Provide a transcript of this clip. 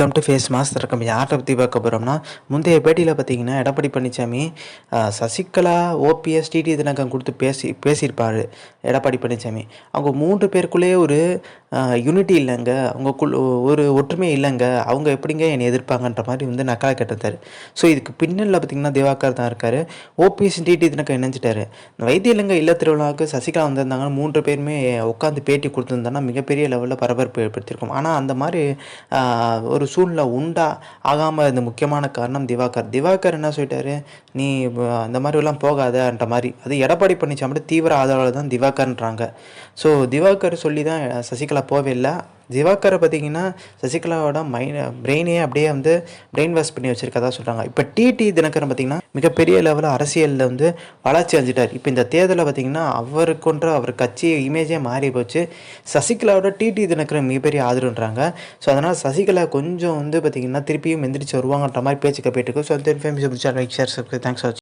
Welcome to face master கம்பி யார்கிட்ட பற்றி பார்க்க போகிறோம்னா முந்தைய பேட்டியில் பார்த்தீங்கன்னா எடப்பாடி பழனிசாமி சசிகலா ஓபிஎஸ் டிடி தினகம் கொடுத்து பேசி பேசியிருப்பார் எடப்பாடி பழனிசாமி அவங்க மூன்று பேருக்குள்ளேயே ஒரு யூனிட்டி இல்லைங்க. அவங்கக்குள் ஒரு ஒற்றுமை இல்லைங்க. அவங்க எப்படிங்க என்னை எதிர்ப்பாங்கன்ற மாதிரி வந்து நக்கலா கேட்டிருந்தார். ஸோ இதுக்கு பின்னலில் பார்த்தீங்கன்னா திவாகர் தான் இருக்கார். ஓபிஎஸ் டிடி தினகம் இணைஞ்சிட்டாரு. வைத்திய இல்லைங்க இல்ல திருவிழாவுக்கு சசிகலா வந்திருந்தாங்கன்னா மூன்று பேருமே உட்காந்து பேட்டி கொடுத்துருந்தாங்கன்னா மிகப்பெரிய லெவலில் பரபரப்பு ஏற்படுத்தியிருக்கும். ஆனால் அந்த மாதிரி ஒரு சூழ்நிலை உண்டா ஆகாமல் இருந்த முக்கியமான காரணம் திவாகர். திவாகர் என்ன சொல்லிட்டாரு? நீ அந்த மாதிரிலாம் போகாதன்ற மாதிரி. அது எடப்பாடி பழனிசாமி தீவிர ஆதரவாளர் தான் திவாகர்ன்றாங்க. ஸோ திவாகர் சொல்லி தான் சசிகலா போவே இல்லை. திவாகரை பார்த்தீங்கன்னா சசிகலாவோட மைண்ட் பிரெயினே அப்படியே வந்து பிரெயின் வாஷ் பண்ணி வச்சிருக்கதா சொல்கிறாங்க இப்போ டிடி தினகரன் பார்த்தீங்கன்னா மிகப்பெரிய லெவலில் அரசியலில் வந்து வளர்ச்சி அடைஞ்சிட்டார். இப்போ இந்த தேர்தலில் பார்த்தீங்கன்னா அவருக்கொன்ற அவர் கட்சி இமேஜே மாறி போச்சு. சசிகலாவோட டிடி தினகரன் மிகப்பெரிய ஆதரவுன்றாங்க. ஸோ அதனால் சசிகலா கொஞ்சம் வந்து பார்த்தீங்கன்னா திருப்பியும் எந்திரிச்சு வருவாங்கன்ற மாதிரி பேச்சுக்க போயிட்டு இருக்கு. ஸோ அந்த இன்ஃபர்மேஷன் லைக் ஷேர் தேங்க்ஸ்